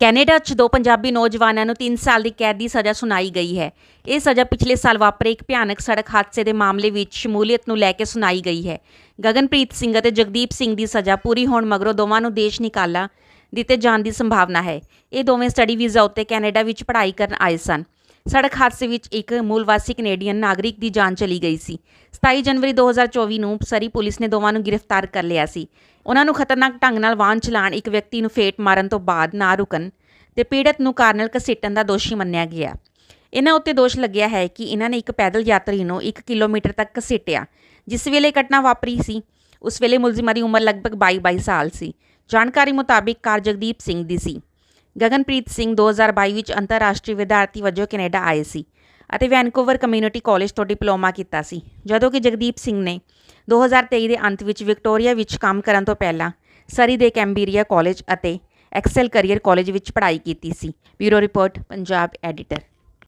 Canada 'ਚ ਦੋ ਪੰਜਾਬੀ ਨੌਜਵਾਨਾਂ ਨੂੰ 3 ਸਾਲ ਦੀ ਕੈਦ ਦੀ ਸਜ਼ਾ ਸੁਣਾਈ ਗਈ ਹੈ। ਇਹ ਸਜ਼ਾ ਪਿਛਲੇ ਸਾਲ ਵਾਪਰੇ ਇੱਕ ਭਿਆਨਕ ਸੜਕ ਹਾਦਸੇ ਦੇ ਮਾਮਲੇ ਵਿੱਚ ਸ਼ਮੂਲੀਅਤ ਨੂੰ ਲੈ ਕੇ ਸੁਣਾਈ ਗਈ ਹੈ। ਗਗਨਪ੍ਰੀਤ ਸਿੰਘ ਅਤੇ ਜਗਦੀਪ ਸਿੰਘ ਦੀ ਸਜ਼ਾ ਪੂਰੀ ਹੋਣ ਮਗਰੋਂ ਦੋਵਾਂ ਨੂੰ ਦੇਸ਼ ਨਿਕਾਲਾ ਦਿੱਤੇ ਜਾਣ ਦੀ ਸੰਭਾਵਨਾ ਹੈ। ਇਹ ਦੋਵੇਂ ਸਟੱਡੀ ਵੀਜ਼ਾ ਉੱਤੇ ਕੈਨੇਡਾ ਵਿੱਚ ਪੜ੍ਹਾਈ ਕਰਨ ਆਏ ਸਨ। ਸੜਕ ਹਾਦਸੇ ਵਿੱਚ ਇੱਕ ਮੂਲ ਵਾਸੀ ਕੈਨੇਡੀਅਨ ਨਾਗਰਿਕ ਦੀ ਜਾਨ ਚਲੀ ਗਈ ਸੀ। 27 ਜਨਵਰੀ 2024 ਨੂੰ ਸਰੀ ਪੁਲਿਸ ਨੇ ਦੋਵਾਂ ਨੂੰ ਗ੍ਰਿਫਤਾਰ ਕਰ ਲਿਆ ਸੀ। ਉਹਨਾਂ ਨੂੰ ਖਤਰਨਾਕ ਢੰਗ ਨਾਲ ਵਾਹਨ ਚਲਾਉਣ ਇੱਕ ਵਿਅਕਤੀ ਨੂੰ ਫੇਟ ਮਾਰਨ ਤੋਂ ਬਾਅਦ ਨਾ ਰੁਕਣ ਤੇ ਪੀੜਤ ਨੂੰ ਕਾਰ ਨਾਲ ਘਸੀਟਣ ਦਾ ਦੋਸ਼ੀ ਮੰਨਿਆ ਗਿਆ। ਇਹਨਾਂ ਉੱਤੇ ਦੋਸ਼ ਲੱਗਿਆ ਹੈ ਕਿ ਇਹਨਾਂ ਨੇ ਇੱਕ ਪੈਦਲ ਯਾਤਰੀ ਨੂੰ 1 ਕਿਲੋਮੀਟਰ ਤੱਕ ਘਸੀਟਿਆ ਜਿਸ ਵੇਲੇ ਘਟਨਾ ਵਾਪਰੀ ਸੀ। ਉਸ ਵੇਲੇ ਮੁਲਜ਼ਮਾਂ ਦੀ ਉਮਰ ਲਗਭਗ 22-22 ਸਾਲ ਸੀ। ਜਾਣਕਾਰੀ ਮੁਤਾਬਿਕ ਕਾਰ ਜਗਦੀਪ ਸਿੰਘ ਦੀ ਸੀ। ਗਗਨਪ੍ਰੀਤ ਸਿੰਘ 2022 ਵਿੱਚ ਅੰਤਰਰਾਸ਼ਟਰੀ ਵਿਦਿਆਰਥੀ ਵਜੋਂ ਕੈਨੇਡਾ ਆਏ ਸੀ ਅਤੇ ਵੈਨਕੂਵਰ ਕਮਿਊਨਿਟੀ ਕਾਲਜ ਤੋਂ ਡਿਪਲੋਮਾ ਕੀਤਾ ਸੀ, ਜਦੋਂ ਕਿ ਜਗਦੀਪ ਸਿੰਘ ਨੇ 2023 ਦੇ ਅੰਤ ਵਿੱਚ ਵਿਕਟੋਰੀਆ ਵਿੱਚ ਕੰਮ ਕਰਨ ਤੋਂ ਪਹਿਲਾਂ ਸਰੀ ਦੇ ਕੈਂਬੀਰੀਆ ਕਾਲਜ ਅਤੇ ਐਕਸਲ ਕੈਰੀਅਰ ਕਾਲਜ ਵਿੱਚ ਪੜ੍ਹਾਈ ਕੀਤੀ ਸੀ। Bureau report, Punjab editor.